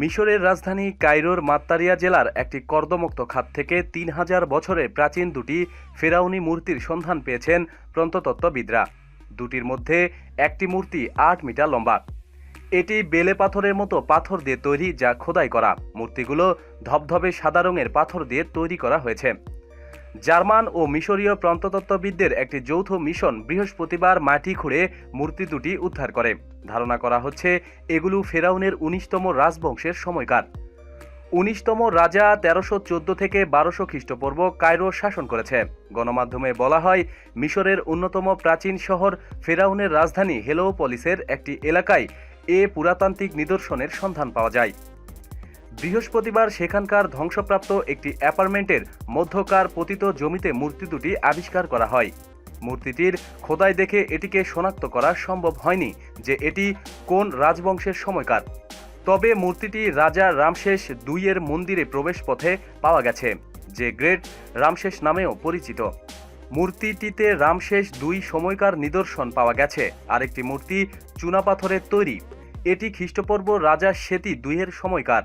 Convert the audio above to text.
মিশরের রাজধানী কাইরোর মাত্তারিয়া জেলার একটি কর্দমুক্ত খাত থেকে তিন হাজার বছরে প্রাচীন দুটি ফেরাউনি মূর্তির সন্ধান পেয়েছেন প্রন্ততত্ত্ববিদরা দুটির মধ্যে একটি মূর্তি আট মিটার লম্বা। এটি বেলে পাথরের মতো পাথর দিয়ে তৈরি যা খোদাই করা। মূর্তিগুলো ধবধবে সাদা রঙের পাথর দিয়ে তৈরি করা হয়েছে। জার্মান ও মিশরীয় প্রান্ততত্ত্ববিদদের একটি যৌথ মিশন বৃহস্পতিবার মাটি খুঁড়ে মূর্তি দুটি উদ্ধার করে। ধারণা করা হচ্ছে, এগুলো ফেরাউনের উনিশতম রাজবংশের সময়কার। উনিশতম রাজা তেরোশো চোদ্দ থেকে বারোশো খ্রিস্টপূর্ব কায়রো শাসন করেছে। গণমাধ্যমে বলা হয়, মিশরের অন্যতম প্রাচীন শহর ফেরাউনের রাজধানী হেলোপলিসের একটি এলাকায় এ পুরাতান্ত্রিক নিদর্শনের সন্ধান পাওয়া যায়। বৃহস্পতিবার সেখানকার ধ্বংসপ্রাপ্ত একটি অ্যাপার্টমেন্টের মধ্যকার পতিত জমিতে মূর্তি দুটি আবিষ্কার করা হয়। মূর্তিটির খোদাই দেখে এটিকে শনাক্ত করা সম্ভব হয়নি যে এটি কোন রাজবংশের সময়কার। তবে মূর্তিটি রাজা রামশেষ দুইয়ের মন্দিরে প্রবেশ পথে পাওয়া গেছে, যে গ্রেট রামশেষ নামেও পরিচিত। মূর্তিটিতে রামশেষ দুই সময়কার নিদর্শন পাওয়া গেছে। আরেকটি মূর্তি চুনাপাথরের তৈরি। এটি খ্রিস্টপূর্ব রাজা সেতি দুইয়ের সময়কার।